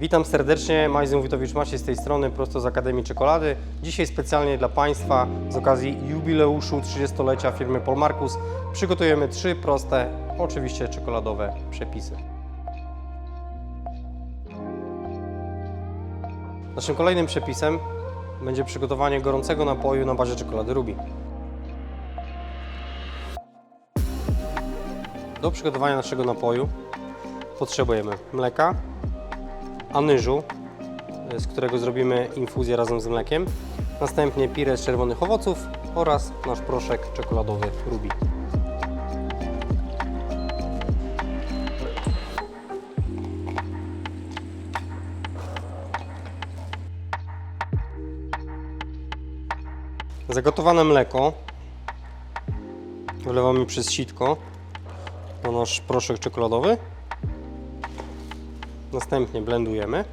Witam serdecznie, Majzyn Wójtowicz Maciej z tej strony, prosto z Akademii Czekolady. Dzisiaj specjalnie dla Państwa z okazji jubileuszu 30-lecia firmy Polmarkus przygotujemy trzy proste, oczywiście czekoladowe przepisy. Naszym kolejnym przepisem będzie przygotowanie gorącego napoju na bazie czekolady Ruby. Do przygotowania naszego napoju potrzebujemy mleka, anyżu, z którego zrobimy infuzję razem z mlekiem, następnie pire z czerwonych owoców oraz nasz proszek czekoladowy Ruby. Zagotowane mleko wlewamy przez sitko na nasz proszek czekoladowy. Następnie blendujemy.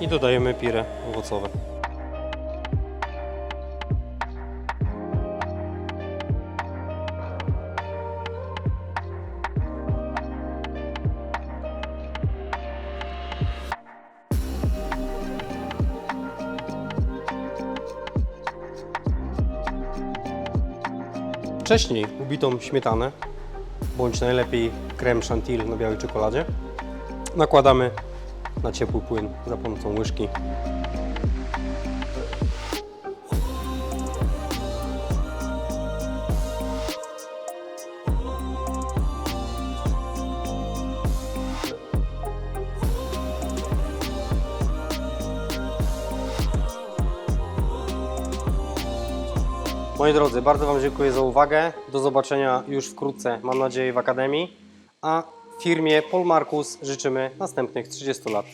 I dodajemy pire owocowe. Wcześniej ubitą śmietanę, bądź najlepiej creme chantilly na białej czekoladzie, nakładamy na ciepły płyn za pomocą łyżki. Moi drodzy, bardzo Wam dziękuję za uwagę. Do zobaczenia już wkrótce, mam nadzieję, w Akademii. A firmie Polmarkus życzymy następnych 30 lat